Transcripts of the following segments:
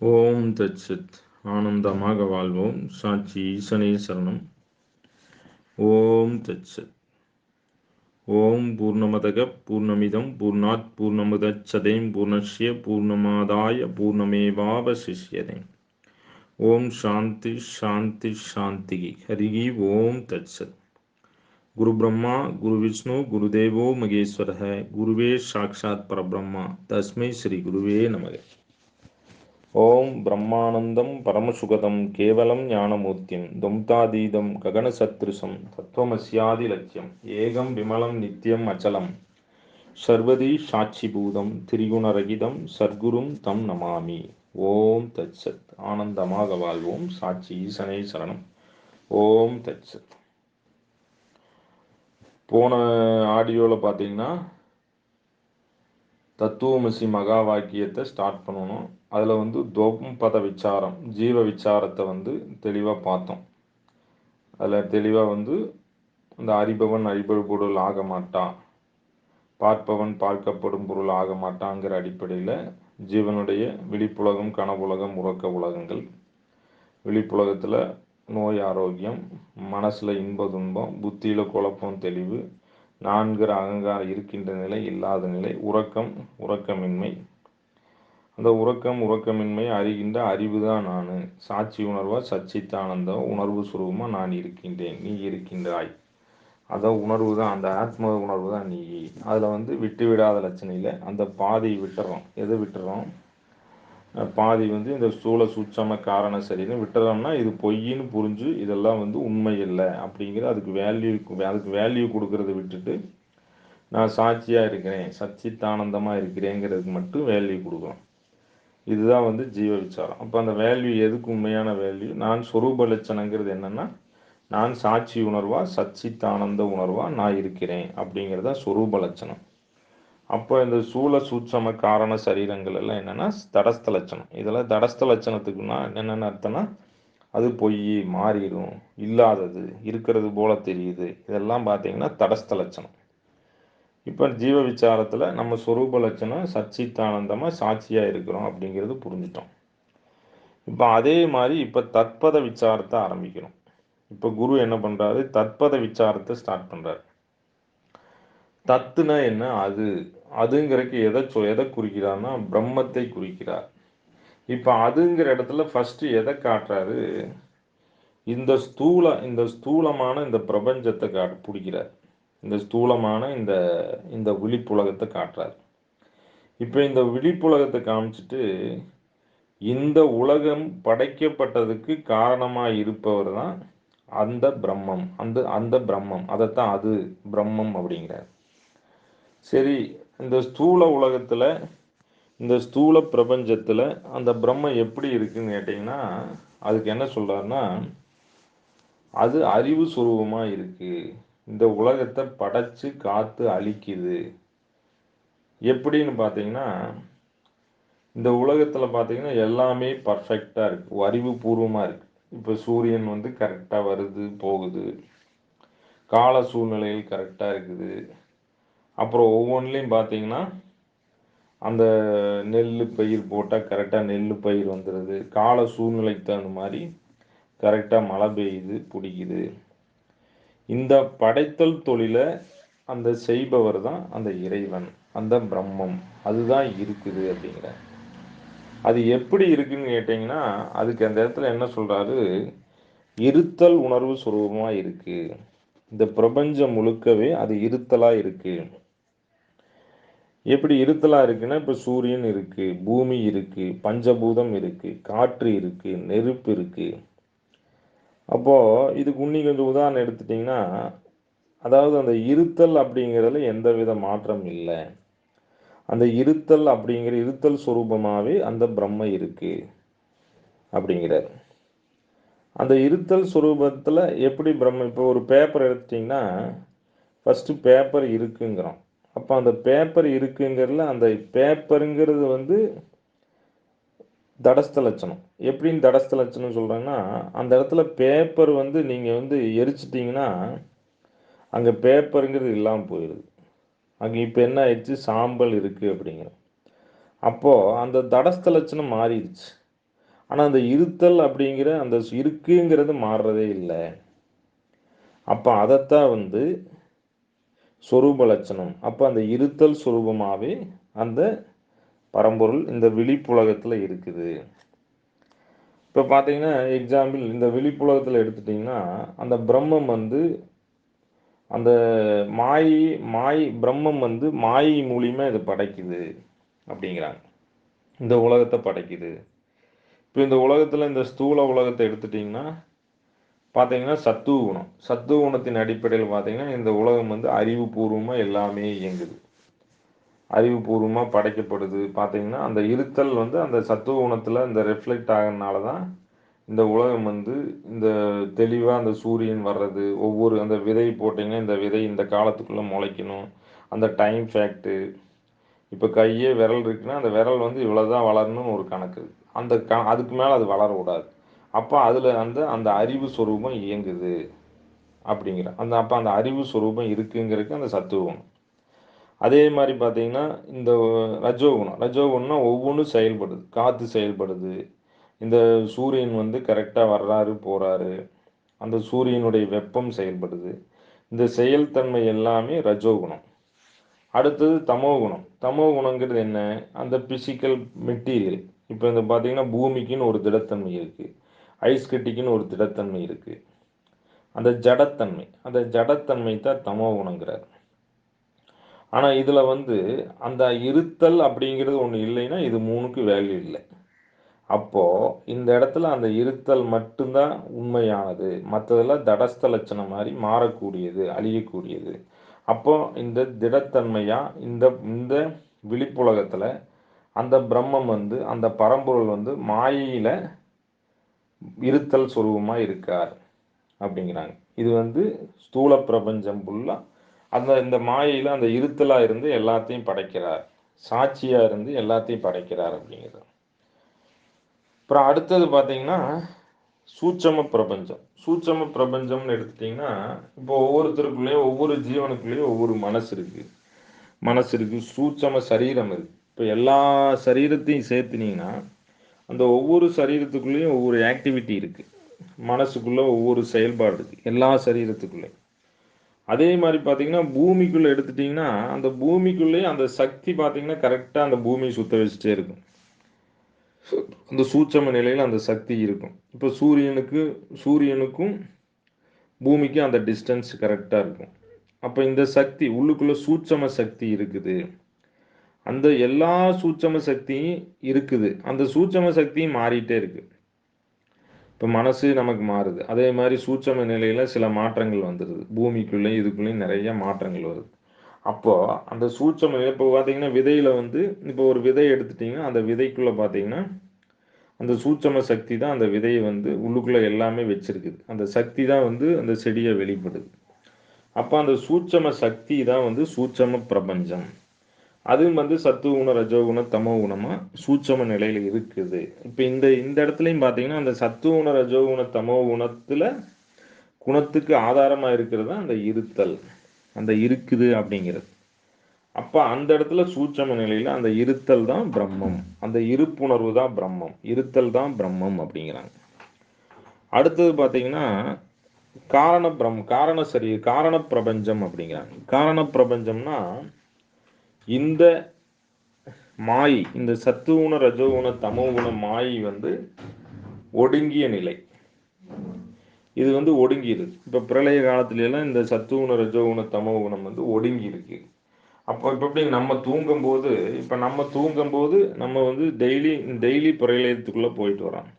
ஓம் தத்சத் ஆனந்தமாக வாழ்வோம். சாட்சி ஈசனே சரணம். ஓம் தத்சத் ஓம் பூர்ணமதக பூர்ணமிதம் பூர்ணாத் பூர்ணமுதச்சதேம் பூர்ணஸ்ய பூர்ணமாதாய பூர்ணமேவாவசிஷ்யதே. ஓம் சாந்தி சாந்தி சாந்திகி. ஹரிகி ஓம் தத்சத் குரு பிரம்மா குரு விஷ்ணு குருதேவோ மகேஸ்வரக குருவே சாட்சாத் பரபிரம்மா. தஸ்மை ஸ்ரீ குருவே நமகே. ஓம் பிரம்மானந்தம் பரமசுகதம் கேவலம் ஞானமூர்த்திம் தும்தாதீதம் ககனசத்ருசம் தத்துவமஸ்யாதி லட்சியம் ஏகம் விமலம் நித்தியம் அச்சலம் சர்வதி சாட்சிபூதம் திரிகுணரகிதம் சர்க்குரும் தம் நமாமி ஓம் தத்சத். ஆனந்தமாக வாழ்வோம். சாட்சி ஈசனை சரணம். ஓம் தத்சத். போன ஆடியோவில் பார்த்தீங்கன்னா தத்துவமசி மகா வாக்கியத்தை ஸ்டார்ட் பண்ணணும். அதில் வந்து தோம் பத விசாரம் ஜீவ விசாரத்தை வந்து தெளிவாக பார்த்தோம். அதில் தெளிவாக வந்து இந்த அறிபவன் அறிபவ் பொருள் ஆக மாட்டான் பார்ப்பவன் பார்க்கப்படும் பொருள் ஆக மாட்டாங்கிற அடிப்படையில் ஜீவனுடைய விழிப்புலகம் கனவுலகம் உறக்க உலகங்கள். விழிப்புலகத்தில் நோய் ஆரோக்கியம் மனசில் இன்ப துன்பம் புத்தியில் குழப்பம் தெளிவு நான்கிற அகங்காரம் இருக்கின்ற நிலை இல்லாத நிலை உறக்கம் உறக்கமின்மை. அந்த உறக்கம் உறக்கமின்மை அறிகின்ற அறிவு தான் நான். சாட்சி உணர்வா சச்சித்தானந்த உணர்வு சுரூபமாக நான் இருக்கின்றேன் நீ இருக்கின்றாய். அதான் உணர்வு தான் அந்த ஆத்ம உணர்வு தான் நீ. அதில் வந்து விட்டு விடாத லட்சணையில் அந்த பாதி விட்டுறோம். எது விட்டுறோம்? பாதி வந்து இந்த ஸ்தூல சூட்சம காரண சரின்னு விட்டுறோம்னா இது பொய்ன்னு புரிஞ்சு இதெல்லாம் வந்து உண்மை இல்லை அப்படிங்கிற அதுக்கு வேல்யூ அதுக்கு வேல்யூ கொடுக்கறத விட்டுட்டு நான் சாட்சியாக இருக்கிறேன் சச்சித்தானந்தமாக இருக்கிறேங்கிறதுக்கு மட்டும் வேல்யூ கொடுக்குறோம் இதுதான் வந்து ஜீவ விசாரம். அப்போ அந்த வேல்யூ எதுக்கு உண்மையான வேல்யூ நான் சொரூப லட்சணங்கிறது என்னென்னா நான் சாட்சி உணர்வா சச்சித்தானந்த உணர்வா நான் இருக்கிறேன் அப்படிங்கிறதா சொரூப லட்சணம். அப்போ இந்த சூழ சூட்சம காரண சரீரங்கள் எல்லாம் என்னென்னா தடஸ்த லட்சணம். இதெல்லாம் தடஸ்த லட்சணத்துக்குன்னா என்னென்ன அர்த்தம்னா அது பொய் மாறிடும் இல்லாதது இருக்கிறது போல தெரியுது. இதெல்லாம் பார்த்தீங்கன்னா தடஸ்த லட்சணம். இப்போ ஜீவ விசாரத்தில் நம்ம சொரூப லட்சணம் சச்சித்தானந்தமாக சாட்சியாக இருக்கிறோம் அப்படிங்கிறது புரிஞ்சிட்டோம். இப்போ அதே மாதிரி இப்போ தத்பத விசாரத்தை ஆரம்பிக்கணும். இப்போ குரு என்ன பண்ணுறாரு தத்பத விசாரத்தை ஸ்டார்ட் பண்ணுறாரு தத்துனா என்ன அது? அதுங்கிறக்கு எதை சொ எதை குறிக்கிறான்னா பிரம்மத்தை குறிக்கிறார். இப்போ அதுங்கிற இடத்துல ஃபஸ்ட்டு எதை காட்டுறாரு? இந்த ஸ்தூல இந்த ஸ்தூலமான இந்த பிரபஞ்சத்தை காட்டு பிடிக்கிறார். இந்த ஸ்தூலமான இந்த இந்த விழிப்புலகத்தை காட்டுறார். இப்போ இந்த விழிப்புலகத்தை காமிச்சிட்டு இந்த உலகம் படைக்கப்பட்டதுக்கு காரணமாக இருப்பவர் தான் அந்த பிரம்மம். அந்த அந்த பிரம்மம். அதைத்தான் அது பிரம்மம் அப்படிங்கிறார். சரி இந்த ஸ்தூல உலகத்தில் இந்த ஸ்தூல பிரபஞ்சத்தில் அந்த பிரம்மம் எப்படி இருக்குன்னு கேட்டிங்கன்னா அதுக்கு என்ன சொல்கிறாருன்னா அது அறிவு சுரூபமாக இருக்குது இந்த உலகத்தை படைச்சு காத்து அழிக்குது. எப்படின்னு பார்த்தீங்கன்னா இந்த உலகத்தில் பார்த்தீங்கன்னா எல்லாமே பர்ஃபெக்டாக இருக்குது அறிவுபூர்வமாக இருக்குது இப்போ சூரியன் வந்து கரெக்டாக வருது போகுது. கால சூழ்நிலைகள் கரெக்டாக இருக்குது. அப்புறம் ஒவ்வொன்றிலையும் பார்த்தீங்கன்னா அந்த நெல் பயிர் போட்டால் கரெக்டாக நெல் பயிர் வந்துடுது கால சூழ்நிலைக்கு தகுந்த மாதிரி கரெக்டாக மழை பெய்யுது பிடிக்குது. இந்த படைத்தல் தொழிலை அந்த செய்பவர் தான் அந்த இறைவன் அந்த பிரம்மம். அதுதான் இருக்குது அப்படிங்கிற. அது எப்படி இருக்குன்னு கேட்டிங்கன்னா அதுக்கு அந்த இடத்துல என்ன சொல்கிறாரு இருத்தல் உணர்வு சுரூபமாக இருக்குது இந்த பிரபஞ்சம் முழுக்கவே அது இருத்தலாக இருக்குது எப்படி இருத்தலாக இருக்குன்னா இப்போ சூரியன் இருக்குது பூமி இருக்குது பஞ்சபூதம் இருக்குது காற்று இருக்குது நெருப்பு இருக்குது அப்போது இதுக்கு இன்னி கொஞ்சம் உதாரணம் எடுத்துட்டிங்கன்னா அதாவது அந்த இருத்தல் அப்படிங்கிறதுல எந்த வித மாற்றம் இல்லை. அந்த இருத்தல் அப்படிங்கிற இருத்தல் சுரூபமாகவே அந்த பிரம்ம இருக்குது அப்படிங்கிறார். அந்த இருத்தல் சுரூபத்தில் எப்படி பிரம்ம இப்போ ஒரு பேப்பர் எடுத்துட்டிங்கன்னா ஃபஸ்ட்டு பேப்பர் இருக்குங்கிறோம். அப்போ அந்த பேப்பர் இருக்குங்கிறதுல அந்த பேப்பருங்கிறது வந்து தடஸ்த லட்சணம். எப்படின்னு தடஸ்த லட்சணம் சொல்கிறேன்னா அந்த இடத்துல பேப்பர் வந்து நீங்கள் வந்து எரிச்சிட்டிங்கன்னா அங்கே பேப்பருங்கிறது இல்லாமல் போயிடுது அங்கே இப்போ என்ன ஆயிடுச்சு? சாம்பல் இருக்குது அப்படிங்கிற. அப்போது அந்த தடஸ்த லட்சணம் மாறிடுச்சு. ஆனால் அந்த இருத்தல் அப்படிங்கிற அந்த இருக்குங்கிறது மாறுறதே இல்லை. அப்போ அதைத்தான் வந்து சொரூப லட்சணம். அப்போ அந்த இருத்தல் சொரூபமாகவே அந்த பரம்பொருள் இந்த விழிப்புலகத்தில் இருக்குது. இப்போ பார்த்தீங்கன்னா எக்ஸாம்பிள் இந்த விழிப்புலகத்தில் எடுத்துட்டிங்கன்னா அந்த பிரம்மம் வந்து அந்த மாயை மாய் பிரம்மம் வந்து மாயை மூலியமா இதை படைக்குது அப்படிங்கிறாங்க. இந்த உலகத்தை படைக்குது. இப்போ இந்த உலகத்தில் இந்த ஸ்தூல உலகத்தை எடுத்துட்டிங்கன்னா பார்த்தீங்கன்னா சத்துவ குணம் சத்துவ குணத்தின் அடிப்படையில் பார்த்தீங்கன்னா இந்த உலகம் வந்து அறிவுபூர்வமாக எல்லாமே இயங்குது. அறிவுபூர்வமாக படைக்கப்படுது. பார்த்தீங்கன்னா அந்த இருத்தல் வந்து அந்த சத்துவ குணத்தில் இந்த ரெஃப்ளெக்ட் ஆகிறதுனால தான் இந்த உலகம் வந்து இந்த தெளிவாக அந்த சூரியன் வர்றது ஒவ்வொரு அந்த விதை போட்டிங்கன்னா இந்த விதை இந்த காலத்துக்குள்ளே முளைக்கணும். அந்த டைம் ஃபேக்ட்டு இப்போ கையே விரல் இருக்குன்னா அந்த விரல் வந்து இவ்வளோ தான் வளரணும்னு ஒரு கணக்கு. அந்த க அதுக்கு மேலே அது வளர அப்போ அதில் வந்து அந்த அறிவு சுரூபம் இயங்குது அப்படிங்கிற அந்த அப்போ அந்த அறிவு சுரூபம் இருக்குங்கிறதுக்கு அந்த சத்துவகுணம் அதே மாதிரி பார்த்தீங்கன்னா இந்த ரஜோகுணம் ரஜோகுணம்னா ஒவ்வொன்றும் செயல்படுது. காற்று செயல்படுது. இந்த சூரியன் வந்து கரெக்டாக வர்றாரு போகிறாரு அந்த சூரியனுடைய வெப்பம் செயல்படுது. இந்த செயல்தன்மை எல்லாமே ரஜோகுணம் அடுத்தது தமோ குணம். தமோ குணங்கிறது என்ன? அந்த பிசிக்கல் மெட்டீரியல் இப்போ இந்த பார்த்தீங்கன்னா பூமிக்குன்னு ஒரு திடத்தன்மை இருக்குது ஐஸ் கட்டிக்குன்னு ஒரு திடத்தன்மை இருக்குது அந்த ஜடத்தன்மை அந்த ஜடத்தன்மை தான் தமோ குணங்கிறார் ஆனால் இதில் வந்து அந்த இருத்தல் அப்படிங்கிறது ஒன்று இல்லைன்னா இது மூணுக்கு வேல்யூ இல்லை. அப்போது இந்த இடத்துல அந்த இருத்தல் மட்டும்தான் உண்மையானது. மற்றதெல்லாம் தடஸ்த லட்சணம் மாதிரி மாறக்கூடியது அழியக்கூடியது. அப்போ இந்த திடத்தன்மையா இந்த இந்த விழிப்புலகத்தில் அந்த பிரம்மம் வந்து அந்த பரம்பொருள் வந்து மாயையில் இருத்தல் சொருபமாக இருக்கார் அப்படிங்கிறாங்க. இது வந்து ஸ்தூல பிரபஞ்சம் ஃபுல்லாக அந்த இந்த மாயையில் அந்த இருத்தலாக இருந்து எல்லாத்தையும் படைக்கிறார். சாட்சியாக இருந்து எல்லாத்தையும் படைக்கிறார் அப்படிங்கிறது. அப்புறம் அடுத்தது பார்த்தீங்கன்னா சூட்சம பிரபஞ்சம். சூட்சம பிரபஞ்சம்னு எடுத்துட்டிங்கன்னா இப்போ ஒவ்வொருத்தருக்குள்ளேயும் ஒவ்வொரு ஜீவனுக்குள்ளேயும் ஒவ்வொரு மனசு இருக்கு. மனசு இருக்குது சூட்சம சரீரம் இருக்குது இப்போ எல்லா சரீரத்தையும் சேர்த்துனீங்கன்னா அந்த ஒவ்வொரு சரீரத்துக்குள்ளேயும் ஒவ்வொரு ஆக்டிவிட்டி இருக்குது மனசுக்குள்ளே ஒவ்வொரு செயல்பாடு இருக்குது எல்லா சரீரத்துக்குள்ளேயும். அதே மாதிரி பார்த்தீங்கன்னா பூமிக்குள்ளே எடுத்துட்டிங்கன்னா அந்த பூமிக்குள்ளேயே அந்த சக்தி பார்த்தீங்கன்னா கரெக்டாக அந்த பூமியை சுத்த வச்சுட்டே இருக்கும். அந்த சூட்சம நிலையில் அந்த சக்தி இருக்கும். இப்போ சூரியனுக்கு சூரியனுக்கும் பூமிக்கும் அந்த டிஸ்டன்ஸ் கரெக்டாக இருக்கும். அப்போ இந்த சக்தி உள்ளுக்குள்ளே சூட்சம சக்தி இருக்குது. அந்த எல்லா சூட்சம சக்தியும் இருக்குது. அந்த சூட்சம சக்தியும் மாறிட்டே இருக்கு. இப்போ மனசு நமக்கு மாறுது. அதே மாதிரி சூட்சம நிலையில் சில மாற்றங்கள் வந்துடுது பூமிக்குள்ளேயும் இதுக்குள்ளேயும் நிறைய மாற்றங்கள் வருது. அப்போது அந்த சூட்சம நிலை இப்போ பார்த்தீங்கன்னா விதையில் வந்து இப்போ ஒரு விதை எடுத்துட்டிங்கன்னா அந்த விதைக்குள்ளே பார்த்தீங்கன்னா அந்த சூட்சம சக்தி தான் அந்த விதையை வந்து உள்ளுக்குள்ளே எல்லாமே வச்சிருக்குது. அந்த சக்தி தான் வந்து அந்த செடியை வெளிப்படுது. அப்போ அந்த சூட்சம சக்தி தான் வந்து சூட்சம பிரபஞ்சம். அதுவும் வந்து சத்து குண ரஜோ குண தமோ குணமாக சூட்சம நிலையில் இருக்குது. இப்போ இந்த இந்த இடத்துலையும் பார்த்தீங்கன்னா அந்த சத்து குண ரஜோ குண தமோ குணத்தில் குணத்துக்கு ஆதாரமாக இருக்கிறது அந்த இருத்தல். அந்த இருக்குது அப்படிங்கிறது. அப்போ அந்த இடத்துல சூட்சம நிலையில் அந்த இருத்தல் தான் பிரம்மம். அந்த இருப்புணர்வு தான் பிரம்மம். இருத்தல் தான் பிரம்மம் அப்படிங்கிறாங்க. அடுத்தது பார்த்தீங்கன்னா காரண பிரம் காரண சரி காரண பிரபஞ்சம் அப்படிங்கிறாங்க. காரண பிரபஞ்சம்னா இந்த மாய் இந்த சத்துவகுண ரஜோகுண தமோகுண மாய் வந்து ஒடுங்கிய நிலை. இது வந்து ஒடுங்கிடுது இப்போ பிரளய காலத்துல எல்லாம் இந்த சத்துவகுண ரஜோகுண தமோகுணம் வந்து ஒடுங்கி இருக்கு அப்போ இப்போ எப்படி நம்ம தூங்கும்போது இப்போ நம்ம தூங்கும்போது நம்ம வந்து டெய்லி டெய்லி பிரளயத்துக்குள்ளே போயிட்டு வரோம்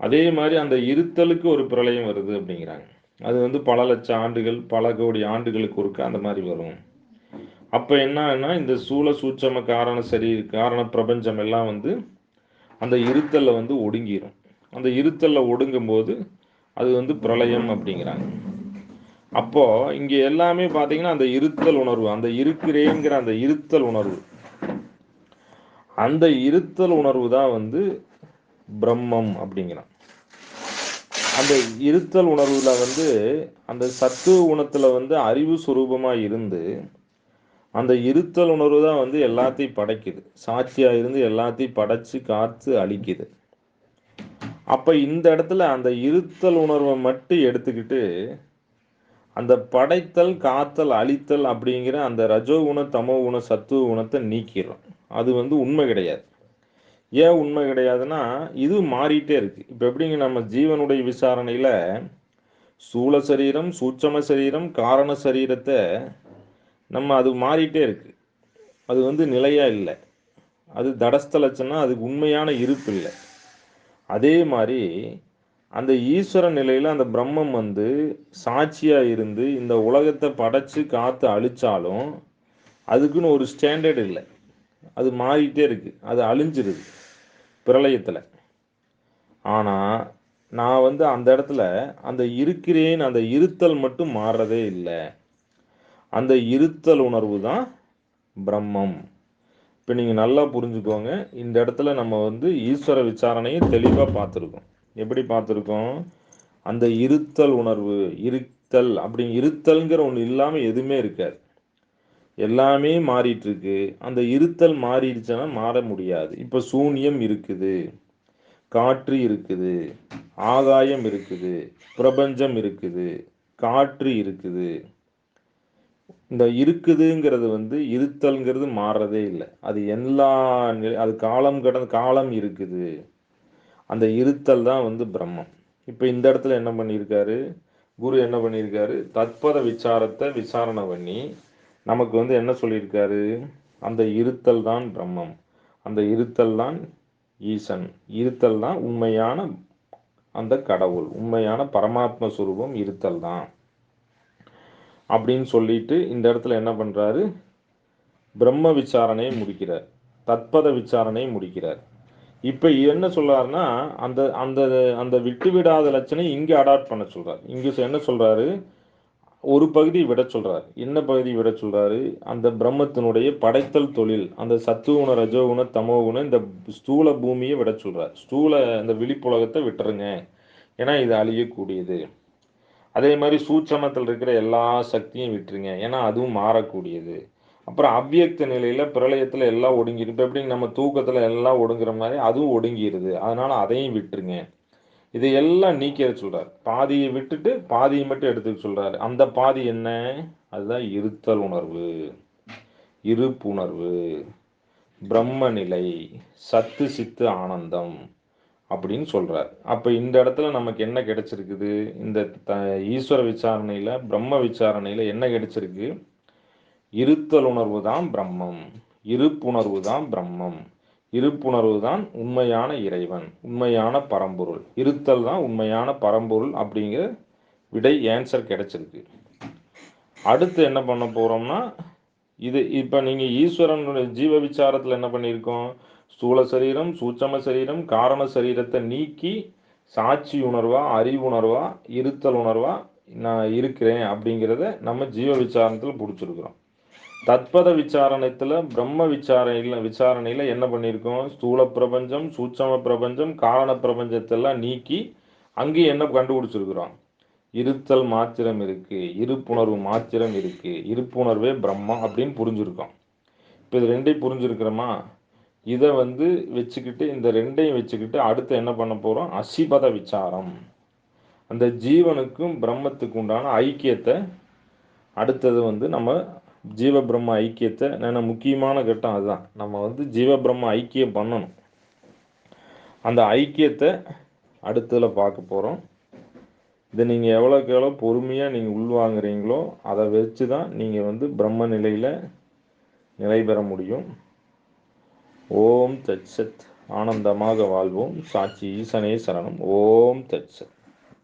அதே மாதிரி அந்த இருத்தலுக்கு ஒரு பிரளயம் வருது அப்படிங்கிறாங்க. அது வந்து பல லட்சம் ஆண்டுகள் பல கோடி ஆண்டுகளுக்கு ஒருக்க அந்த மாதிரி வரும். அப்போ என்னன்னா இந்த சூழ சூட்சம காரண சரி காரண பிரபஞ்சம் எல்லாம் வந்து அந்த இருத்தலில் வந்து ஒடுங்கிடும் அந்த இருத்தலில் ஒடுங்கும் போது அது வந்து பிரளயம் அப்படிங்கிறாங்க. அப்போது இங்கே எல்லாமே பார்த்தீங்கன்னா அந்த இருத்தல் உணர்வு அந்த இருக்கிறேங்கிற அந்த இருத்தல் உணர்வு. அந்த இருத்தல் உணர்வு தான் வந்து பிரம்மம் அப்படிங்கிறான். அந்த இருத்தல் உணர்வில் வந்து அந்த சத்துவ குணத்தில் வந்து அறிவு சுரூபமாக இருந்து அந்த இருத்தல் உணர்வு தான் வந்து எல்லாத்தையும் படைக்குது. சாட்சியாக இருந்து எல்லாத்தையும் படைச்சு காத்து அழிக்குது. அப்போ இந்த இடத்துல அந்த இருத்தல் உணர்வை மட்டும் எடுத்துக்கிட்டு அந்த படைத்தல் காத்தல் அழித்தல் அப்படிங்கிற அந்த ரஜோ குண தமோ குண சத்துவ குணத்தை நீக்கிறோம் அது வந்து உண்மை கிடையாது. ஏன் உண்மை கிடையாதுன்னா இது மாறிட்டே இருக்கு. இப்போ எப்படிங்க நம்ம ஜீவனுடைய விசாரணையில் சூழ சரீரம் சூட்சம சரீரம் காரண சரீரத்தை நம்ம அது மாறிட்டே இருக்கு. அது வந்து நிலையாக இல்லை. அது தடஸ்த லட்சணம் அதுக்கு உண்மையான இருப்பு இல்லை. அதே மாதிரி அந்த ஈஸ்வர நிலையில் அந்த பிரம்மம் வந்து சாட்சியாக இருந்து இந்த உலகத்தை படைச்சு காத்து அழிச்சாலும் அதுக்குன்னு ஒரு ஸ்டாண்டர்ட் இல்லை. அது மாறிட்டே இருக்கு. அது அழிஞ்சிருது பிரளயத்தில். ஆனால் நான் வந்து அந்த இடத்துல அந்த இருக்கிறேன் அந்த இருத்தல் மட்டும் மாறுறதே இல்லை. அந்த இருத்தல் உணர்வு தான் பிரம்மம். இப்போ நீங்கள் நல்லா புரிஞ்சுக்கோங்க. இந்த இடத்துல நம்ம வந்து ஈஸ்வர விசாரணையை தெளிவாக பார்த்துருக்கோம். எப்படி பார்த்துருக்கோம்? அந்த இருத்தல் உணர்வு இருத்தல் அப்படி இருத்தல்ங்கிற ஒன்று இல்லாமல் எதுவுமே இருக்காது. எல்லாமே மாறிட்டு இருக்கு அந்த இருத்தல் மாறிடுச்சுன்னா மாற முடியாது. இப்போ சூன்யம் இருக்குது. காற்று இருக்குது. ஆகாயம் இருக்குது. பிரபஞ்சம் இருக்குது. காற்று இருக்குது. இந்த இருக்குதுங்கிறது வந்து இருத்தல்ங்கிறது மாறுறதே இல்லை. அது எல்லா நிலை அது காலம் கடந்த காலம் இருக்குது. அந்த இருத்தல் தான் வந்து பிரம்மம். இப்போ இந்த இடத்துல என்ன பண்ணியிருக்காரு? குரு என்ன பண்ணியிருக்காரு? தத்பத விசாரத்தை விசாரணை பண்ணி நமக்கு வந்து என்ன சொல்லியிருக்காரு? அந்த இருத்தல் தான் பிரம்மம். அந்த இருத்தல் தான் ஈசன். இருத்தல் தான் உண்மையான அந்த கடவுள். உண்மையான பரமாத்ம சுரூபம் இருத்தல் தான். அப்படின்னு சொல்லிட்டு இந்த இடத்துல என்ன பண்ணுறாரு பிரம்ம விசாரணையை முடிக்கிறார். தத்பத விசாரணையை முடிக்கிறார். இப்போ என்ன சொல்றாருன்னா அந்த அந்த அந்த விட்டு விடாத லட்சணை இங்கே அடாப்ட் பண்ண சொல்றாரு. இங்கே என்ன சொல்றாரு? ஒரு பகுதி விட சொல்றாரு. என்ன பகுதி விட சொல்றாரு? அந்த பிரம்மத்தினுடைய படைத்தல் தொழில் அந்த சத்துவகுண ரஜோகுண தமோகுண இந்த ஸ்தூல பூமியை விட சொல்றாரு. ஸ்தூல இந்த விழிப்புலகத்தை விட்டுருங்க. ஏன்னா இது அழியக்கூடியது. அதே மாதிரி சூட்சமத்தில் இருக்கிற எல்லா சக்தியும் விட்டுருங்க. ஏன்னா அதுவும் மாறக்கூடியது. அப்புறம் அவ்வியக்த நிலையில பிரளயத்துல எல்லாம் ஒடுங்கிடு இப்போ எப்படி நம்ம தூக்கத்துல எல்லாம் ஒடுங்குற மாதிரி அதுவும் ஒடுங்கிடுது அதனால அதையும் விட்டுருங்க. இதையெல்லாம் நீக்கிற சொல்றாரு. பாதியை விட்டுட்டு பாதியை மட்டும் எடுத்துக்க சொல்றாரு. அந்த பாதி என்ன? அதுதான் இருத்தல் உணர்வு. இருப்புணர்வு. பிரம்ம நிலை. சத்து சித்து ஆனந்தம். அப்படின்னு சொல்கிறார் அப்ப இந்த இடத்துல நமக்கு என்ன கிடைச்சிருக்குது? இந்த த ஈஸ்வர விசாரணையில பிரம்ம விசாரணையில என்ன கிடைச்சிருக்கு? இருத்தல் உணர்வு தான் பிரம்மம். இருப்புணர்வு தான் பிரம்மம். இருப்புணர்வு தான் உண்மையான இறைவன் உண்மையான பரம்பொருள். இருத்தல் தான் உண்மையான பரம்பொருள் அப்படிங்கிற விடை ஆன்சர் கிடைச்சிருக்கு. அடுத்து என்ன பண்ண போறோம்னா இது இப்போ நீங்கள் ஈஸ்வரனுடைய ஜீவ விசாரத்தில் என்ன பண்ணியிருக்கோம்? ஸ்தூல சரீரம் சூட்சம சரீரம் காரண சரீரத்தை நீக்கி சாட்சி உணர்வா அறிவுணர்வா இருத்தல் உணர்வா நான் இருக்கிறேன் அப்படிங்கிறத நம்ம ஜீவ விசாரணத்தில் பிடிச்சிருக்கிறோம். தத்பத விசாரணத்தில் பிரம்ம விசாரணையில் விசாரணையில் என்ன பண்ணியிருக்கோம்? ஸ்தூல பிரபஞ்சம் சூட்சம பிரபஞ்சம் காரண பிரபஞ்சத்தெல்லாம் நீக்கி அங்கேயும் என்ன கண்டுபிடிச்சிருக்கிறோம்? இருத்தல் மாத்திரம் இருக்கு இருப்புணர்வு மாத்திரம் இருக்கு இருப்புணர்வே பிரம்மா அப்படின்னு புரிஞ்சிருக்கோம். இப்போ இது ரெண்டையும் புரிஞ்சிருக்கிறோமா? இதை வந்து வச்சுக்கிட்டு இந்த ரெண்டையும் வச்சுக்கிட்டு அடுத்து என்ன பண்ண போகிறோம் அசிபத விசாரம். அந்த ஜீவனுக்கும் பிரம்மத்துக்கு உண்டான ஐக்கியத்தை அடுத்தது வந்து நம்ம ஜீவ பிரம்ம ஐக்கியத்தை நான் முக்கியமான கட்டம் அதுதான். நம்ம வந்து ஜீவ பிரம்ம ஐக்கியம் பண்ணணும். அந்த ஐக்கியத்தை அடுத்ததில் பார்க்க போகிறோம் இதை நீங்கள் எவ்வளோக்கு எவ்வளோ பொறுமையாக நீங்கள் உள்வாங்குறீங்களோ அதை வச்சு தான் நீங்கள் வந்து பிரம்ம நிலையில் நிலை பெற முடியும். ஓம் தட்சத் ஆனந்தமாக வாழ்வோம். சாட்சி ஈசனே சரணம். ஓம் தட்சத்